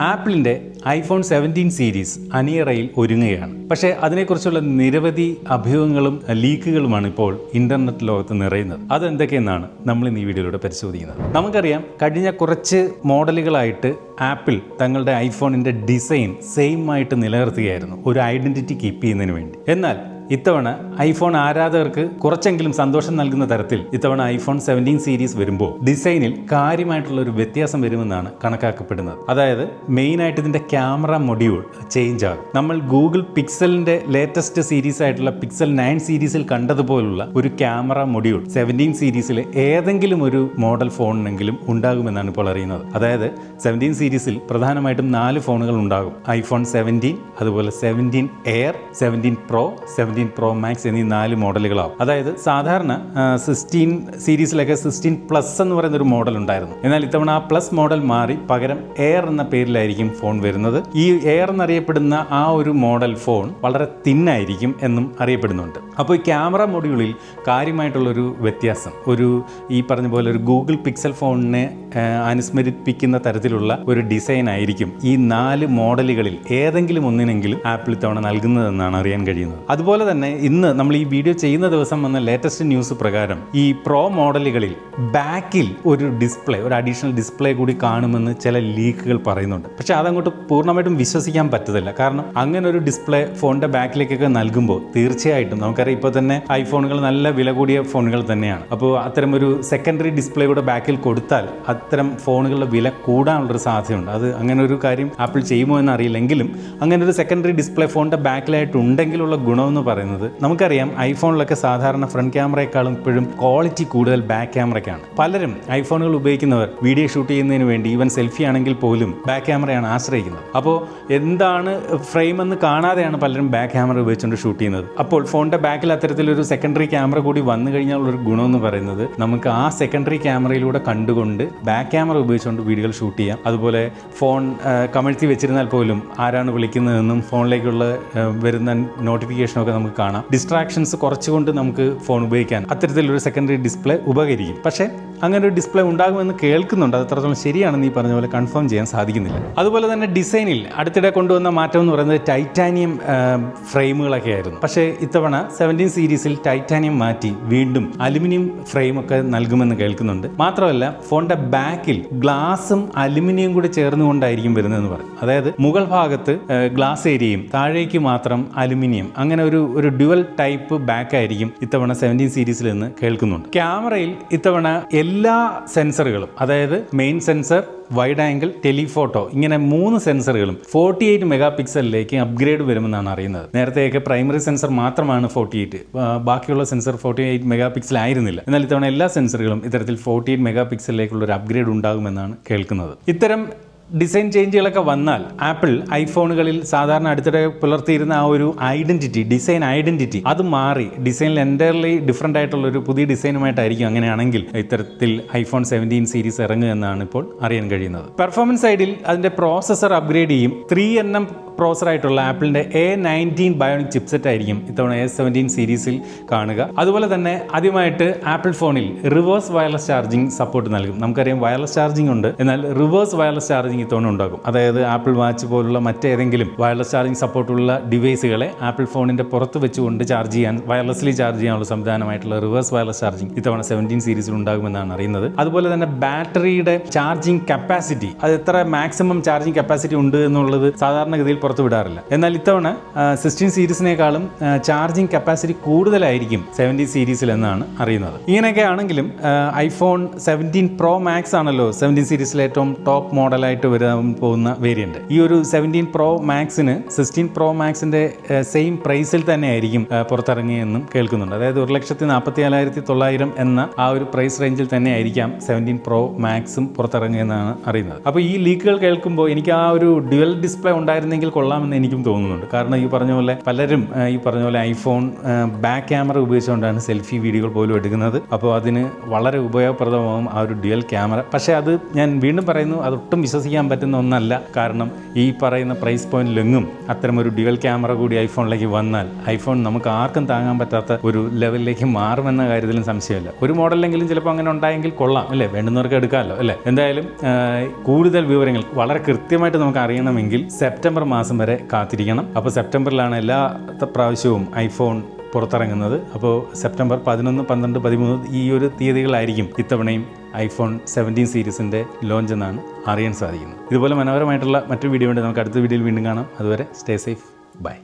ആപ്പിളിന്റെ iPhone seventeen series അനിയറയിൽ ഒരുങ്ങുകയാണ്. പക്ഷേ അതിനെക്കുറിച്ചുള്ള നിരവധി അഭ്യൂഹങ്ങളും ലീക്കുകളുമാണ് ഇപ്പോൾ ഇന്റർനെറ്റ് ലോകത്ത് നിറയുന്നത്. അതെന്തൊക്കെയെന്നാണ് നമ്മൾ ഇന്ന് ഈ വീഡിയോയിലൂടെ പരിശോധിക്കുന്നത്. നമുക്കറിയാം കഴിഞ്ഞ കുറച്ച് മോഡലുകളായിട്ട് ആപ്പിൾ തങ്ങളുടെ ഐഫോണിന്റെ ഡിസൈൻ സെയിം ആയിട്ട് നിലനിർത്തുകയായിരുന്നു ഒരു ഐഡന്റിറ്റി കീപ്പ് ചെയ്യുന്നതിന് വേണ്ടി. എന്നാൽ ഇത്തവണ ഐഫോൺ ആരാധകർക്ക് കുറച്ചെങ്കിലും സന്തോഷം നൽകുന്ന തരത്തിൽ ഇത്തവണ ഐഫോൺ സെവന്റീൻ സീരീസ് വരുമ്പോൾ ഡിസൈനിൽ കാര്യമായിട്ടുള്ള ഒരു വ്യത്യാസം വരുമെന്നാണ് കണക്കാക്കപ്പെടുന്നത്. അതായത് മെയിനായിട്ട് ഇതിന്റെ ക്യാമറ മൊഡ്യൂൾ ചേഞ്ച് ആകും. നമ്മൾ ഗൂഗിൾ പിക്സലിന്റെ ലേറ്റസ്റ്റ് സീരീസ് ആയിട്ടുള്ള പിക്സൽ നയൻ സീരീസിൽ കണ്ടതുപോലുള്ള ഒരു ക്യാമറ മൊഡ്യൂൾ സെവന്റീൻ സീരീസിൽ ഏതെങ്കിലും ഒരു മോഡൽ ഫോണിനെങ്കിലും ഉണ്ടാകുമെന്നാണ് ഇപ്പോൾ അറിയുന്നത്. അതായത് സെവന്റീൻ സീരീസിൽ പ്രധാനമായിട്ടും നാല് ഫോണുകൾ ഉണ്ടാകും. ഐഫോൺ സെവന്റീൻ അതുപോലെ seventeen air seventeen pro seventeen pro max എന്നീ നാല് മോഡലുകളാവും. അതായത് സാധാരണ സിക്സ്റ്റീൻ സീരീസിലൊക്കെ സിക്സ്റ്റീൻ പ്ലസ് എന്ന് പറയുന്ന ഒരു മോഡൽ ഉണ്ടായിരുന്നു. എന്നാൽ ഇത്തവണ ആ പ്ലസ് മോഡൽ മാറി പകരം എയർ എന്ന പേരിലായിരിക്കും ഫോൺ വരുന്നത്. ഈ എയർ എന്നറിയപ്പെടുന്ന ആ ഒരു മോഡൽ ഫോൺ വളരെ തിന്നായിരിക്കും എന്നും അറിയപ്പെടുന്നുണ്ട്. അപ്പോൾ ഈ ക്യാമറ മൊഡ്യൂളിൽ കാര്യമായിട്ടുള്ളൊരു വ്യത്യാസം. ഒരു ഈ പറഞ്ഞ പോലെ ഒരു ഗൂഗിൾ പിക്സൽ ഫോണിനെ അനുസ്മരിപ്പിക്കുന്ന തരത്തിലുള്ള ഒരു ഡിസൈൻ ആയിരിക്കും ഈ നാല് മോഡലുകളിൽ ഏതെങ്കിലും ഒന്നിനെങ്കിലും ആപ്പിൾ ഇത്തവണ നൽകുന്നതെന്നാണ് അറിയാൻ കഴിയുന്നത്. അതുപോലെ തന്നെ ഇന്ന് നമ്മൾ ഈ വീഡിയോ ചെയ്യുന്ന ദിവസം വന്ന ലേറ്റസ്റ്റ് ന്യൂസ് പ്രകാരം ഈ പ്രോ മോഡലുകളിൽ ബാക്കിൽ ഒരു ഡിസ്പ്ലേ ഒരു അഡീഷണൽ ഡിസ്പ്ലേ കൂടി കാണുമെന്ന് ചില ലീക്കുകൾ പറയുന്നുണ്ട്. പക്ഷെ അതങ്ങോട്ട് പൂർണമായിട്ടും വിശ്വസിക്കാൻ പറ്റത്തില്ല. കാരണം അങ്ങനെ ഒരു ഡിസ്പ്ലേ ഫോണിന്റെ ബാക്കിലേക്കൊക്കെ നൽകുമ്പോൾ തീർച്ചയായിട്ടും നമുക്കറിയാം ഇപ്പോൾ തന്നെ ഐഫോണുകൾ നല്ല വില കൂടിയ ഫോണുകൾ തന്നെയാണ്. അപ്പോൾ അത്തരം ഒരു സെക്കൻഡറി ഡിസ്പ്ലേ കൂടെ ബാക്കിൽ കൊടുത്താൽ അത്തരം ഫോണുകളുടെ വില കൂടാനുള്ളൊരു സാധ്യതയുണ്ട്. അത് അങ്ങനെ ഒരു കാര്യം ആപ്പിൾ ചെയ്യുമോ എന്ന് അറിയില്ലെങ്കിലും അങ്ങനെ ഒരു സെക്കൻഡറി ഡിസ്പ്ലേ ഫോണിന്റെ ബാക്കിലായിട്ട് ഉണ്ടെങ്കിലുള്ള ഗുണമെന്ന് പറയുന്നത് നമുക്കറിയാം ഐഫോണിലൊക്കെ സാധാരണ ഫ്രണ്ട് ക്യാമറയെക്കാളും ഇപ്പോഴും ക്വാളിറ്റി കൂടുതൽ ബാക്ക് ക്യാമറയ്ക്കാണ് പലരും ഐഫോണുകൾ ഉപയോഗിക്കുന്നവർ വീഡിയോ ഷൂട്ട് ചെയ്യുന്നതിന് വേണ്ടി ഈവൻ സെൽഫി ആണെങ്കിൽ പോലും ബാക്ക് ക്യാമറയാണ് ആശ്രയിക്കുന്നത്. അപ്പോൾ എന്താണ് ഫ്രെയിം എന്ന് കാണാതെയാണ് പലരും ബാക്ക് ക്യാമറ ഉപയോഗിച്ചുകൊണ്ട് ഷൂട്ട് ചെയ്യുന്നത്. അപ്പോൾ ഫോണിന്റെ ബാക്കിൽ അത്തരത്തിലൊരു സെക്കൻഡറി ക്യാമറ കൂടി വന്നു കഴിഞ്ഞാൽ ഒരു ഗുണമെന്ന് പറയുന്നത് നമുക്ക് ആ സെക്കൻഡറി ക്യാമറയിലൂടെ കണ്ടുകൊണ്ട് ബാക്ക് ക്യാമറ ഉപയോഗിച്ചുകൊണ്ട് വീഡിയോകൾ ഷൂട്ട് ചെയ്യാം. അതുപോലെ ഫോൺ കമഴ്ത്തി വെച്ചിരുന്നാൽ പോലും ആരാണ് വിളിക്കുന്നതെന്നും ഫോണിലേക്കുള്ള വരുന്ന നോട്ടിഫിക്കേഷനൊക്കെ നമുക്ക് കാണാം. ഡിസ്ട്രാക്ഷൻസ് കുറച്ചുകൊണ്ട് നമുക്ക് ഫോൺ ഉപയോഗിക്കാൻ. അത്തരത്തിലൊരു സെക്കൻഡറി ഡിസ്പ്ലേ ഉപകരിക്കും. പക്ഷേ അങ്ങനെ ഒരു ഡിസ്പ്ലേ ഉണ്ടാകുമെന്ന് കേൾക്കുന്നുണ്ട്. അത് എത്രത്തോളം ശരിയാണെന്ന് ഈ പറഞ്ഞ പോലെ കൺഫേം ചെയ്യാൻ സാധിക്കുന്നില്ല. അതുപോലെ തന്നെ ഡിസൈനിൽ അടുത്തിടെ കൊണ്ടുവന്ന മാറ്റം എന്ന് പറയുന്നത് ടൈറ്റാനിയം ഫ്രെയിമുകളൊക്കെ ആയിരുന്നു. പക്ഷേ ഇത്തവണ സെവന്റീൻ സീരീസിൽ ടൈറ്റാനിയം മാറ്റി വീണ്ടും അലുമിനിയം ഫ്രെയിം ഒക്കെ നൽകുമെന്ന് കേൾക്കുന്നുണ്ട്. മാത്രമല്ല ഫോണിന്റെ ബാക്കിൽ ഗ്ലാസും അലുമിനിയം കൂടി ചേർന്നുകൊണ്ടായിരിക്കും വരുന്നതെന്ന് പറയും. അതായത് മുകൾ ഭാഗത്ത് ഗ്ലാസ് ഏരിയയും താഴേക്ക് മാത്രം അലുമിനിയം അങ്ങനെ ഒരു ഒരു ഡ്യുവൽ ടൈപ്പ് ബാക്കായിരിക്കും ഇത്തവണ സെവന്റീൻ സീരീസിൽ നിന്ന് കേൾക്കുന്നുണ്ട്. ക്യാമറയിൽ ഇത്തവണ എല്ലാ സെൻസറുകളും അതായത് main sensor wide angle telephoto ഇങ്ങനെ മൂന്ന് സെൻസറുകളും ഫോർട്ടി എയ്റ്റ് മെഗാ പിക്സലിലേക്ക് അപ്ഗ്രേഡ് വരുമെന്നാണ് അറിയുന്നത്. നേരത്തെയൊക്കെ പ്രൈമറി സെൻസർ മാത്രമാണ് ഫോർട്ടി എയ്റ്റ് ബാക്കിയുള്ള sensor forty eight mega pixel ആയിരുന്നില്ല. എന്നാൽ ഇത്തവണ എല്ലാ സെൻസറുകളും ഇത്തരത്തിൽ ഫോർട്ടി എയ്റ്റ് മെഗാ പിക്സലിലേക്കുള്ള ഒരു അപ്ഗ്രേഡ് ഉണ്ടാകുമെന്നാണ് കേൾക്കുന്നത്. ഇത്തരം ഡിസൈൻ ചേഞ്ചുകളൊക്കെ വന്നാൽ ആപ്പിൾ ഐഫോണുകളിൽ സാധാരണ അടുത്തിടെ പുലർത്തിയിരുന്ന ആ ഒരു ഐഡന്റിറ്റി ഡിസൈൻ ഐഡന്റിറ്റി അത് മാറി ഡിസൈനിൽ എന്റയർലി ഡിഫറെന്റ് ആയിട്ടുള്ള ഒരു പുതിയ ഡിസൈനുമായിട്ടായിരിക്കും അങ്ങനെയാണെങ്കിൽ ഇത്തരത്തിൽ ഐഫോൺ സെവന്റീൻ സീരീസ് ഇറങ്ങുക എന്നാണ് ഇപ്പോൾ അറിയാൻ കഴിയുന്നത്. പെർഫോമൻസ് സൈഡിൽ അതിന്റെ പ്രോസസ്സർ അപ്ഗ്രേഡ് ചെയ്യും. ത്രീ എൻ എം പ്രോസറായിട്ടുള്ള ആപ്പിളിന്റെ എ നയന്റീൻ ബയോണിക് ചിപ്സെറ്റ് ആയിരിക്കും ഇത്തവണ എ സെവന്റീൻ സീരീസിൽ കാണുക. അതുപോലെ തന്നെ ആദ്യമായിട്ട് ആപ്പിൾ ഫോണിൽ റിവേഴ്സ് വയർലെസ് ചാർജിങ് സപ്പോർട്ട് നൽകും. നമുക്കറിയാം വയർലെസ് ചാർജിങ് ഉണ്ട്. എന്നാൽ റിവേഴ്സ് വയർലെസ് ചാർജിങ് ഇത്തവണ ഉണ്ടാകും. അതായത് ആപ്പിൾ വാച്ച് പോലുള്ള മറ്റേതെങ്കിലും വയർലെസ് ചാർജിങ് സപ്പോർട്ടുള്ള ഡിവൈസുകളെ ആപ്പിൾ ഫോണിന്റെ പുറത്ത് വെച്ചുകൊണ്ട് ചാർജ് ചെയ്യാൻ വയർലെസ്ലി ചാർജ് ചെയ്യാനുള്ള സംവിധാനമായിട്ടുള്ള റിവേഴ്സ് വയർലെസ് ചാർജിങ് ഇത്തവണ സെവന്റീൻ സീരീസിൽ ഉണ്ടാകുമെന്നാണ് അറിയുന്നത്. അതുപോലെ തന്നെ ബാറ്ററിയുടെ ചാർജിങ് കപ്പാസിറ്റി അത് എത്ര മാക്സിമം ചാർജിങ് കപ്പാസിറ്റി ഉണ്ട് എന്നുള്ളത് സാധാരണഗതിയിൽ പുറത്ത് വിടാറില്ല. എന്നാൽ ഇത്തവണ സിക്സ്റ്റീൻ സീരീസിനേക്കാളും ചാർജിങ് കപ്പാസിറ്റി കൂടുതലായിരിക്കും സെവന്റീൻ സീരീസിൽ എന്നാണ് അറിയുന്നത്. ഇങ്ങനെയൊക്കെ ആണെങ്കിലും ഐഫോൺ സെവന്റീൻ പ്രോ മാക്സ് ആണല്ലോ സെവന്റീൻ സീരീസിലെ ഏറ്റവും ടോപ്പ് മോഡലായിട്ട് വരാൻ പോകുന്ന വേരിയന്റ് ഈ ഒരു സെവന്റീൻ പ്രോ മാക്സിന് സിക്സ്റ്റീൻ പ്രോ മാക്സിന്റെ സെയിം പ്രൈസിൽ തന്നെ ആയിരിക്കും പുറത്തിറങ്ങിയെന്നും കേൾക്കുന്നുണ്ട്. അതായത് ഒരു ലക്ഷത്തി നാൽപ്പത്തി നാലായിരത്തി തൊള്ളായിരം എന്ന ആ ഒരു പ്രൈസ് റേഞ്ചിൽ തന്നെ ആയിരിക്കാം സെവന്റീൻ പ്രോ മാക്സും പുറത്തിറങ്ങിയെന്നാണ് അറിയുന്നത്. അപ്പോൾ ഈ ലീക്കുകൾ കേൾക്കുമ്പോൾ എനിക്ക് ആ ഒരു ഡ്യുവൽ ഡിസ്പ്ലേ ഉണ്ടായിരുന്നെങ്കിൽ കൊള്ളാമെന്ന് എനിക്കും തോന്നുന്നുണ്ട്. കാരണം ഈ പറഞ്ഞ പോലെ പലരും ഈ പറഞ്ഞ പോലെ ഐഫോൺ ബാക്ക് ക്യാമറ ഉപയോഗിച്ചുകൊണ്ടാണ് സെൽഫി വീഡിയോകൾ പോലും എടുക്കുന്നത്. അപ്പോൾ അതിന് വളരെ ഉപയോഗപ്രദമാകും ആ ഒരു ഡ്യുവൽ ക്യാമറ. പക്ഷേ അത് ഞാൻ വീണ്ടും പറയുന്നു അത് ഒട്ടും വിശ്വസിക്കാൻ പറ്റുന്ന ഒന്നല്ല. കാരണം ഈ പറയുന്ന പ്രൈസ് പോയിന്റിലെങ്ങും അത്തരമൊരു ഡ്യുവൽ ക്യാമറ കൂടി ഐഫോണിലേക്ക് വന്നാൽ ഐഫോൺ നമുക്ക് ആർക്കും താങ്ങാൻ പറ്റാത്ത ഒരു ലെവലിലേക്ക് മാറുമെന്ന കാര്യത്തിലും സംശയമില്ല. ഒരു മോഡലെങ്കിലും ചിലപ്പോൾ അങ്ങനെ ഉണ്ടായെങ്കിൽ കൊള്ളാം അല്ലേ? വേണ്ടുന്നവർക്ക് എടുക്കാമല്ലോ അല്ലേ? എന്തായാലും കൂടുതൽ വിവരങ്ങൾ വളരെ കൃത്യമായിട്ട് നമുക്ക് അറിയണമെങ്കിൽ സെപ്റ്റംബർ മാസം വരെ കാത്തിരിക്കണം. അപ്പോൾ സെപ്റ്റംബറിലാണ് എല്ലാ പ്രാവശ്യവും ഐഫോൺ പുറത്തിറങ്ങുന്നത്. അപ്പോൾ സെപ്റ്റംബർ പതിനൊന്ന് പന്ത്രണ്ട് പതിമൂന്ന് ഈ ഒരു തീയതികളായിരിക്കും ഇത്തവണയും ഐഫോൺ സെവന്റീൻ സീരീസിന്റെ ലോഞ്ച് എന്നാണ് അറിയാൻ സാധിക്കുന്നത്. ഇതുപോലെ മനോഹരമായിട്ടുള്ള മറ്റൊരു വീഡിയോ ഉണ്ട്. നമുക്ക് അടുത്ത വീഡിയോയിൽ വീണ്ടും കാണാം. അതുവരെ സ്റ്റേ സേഫ്. ബൈ.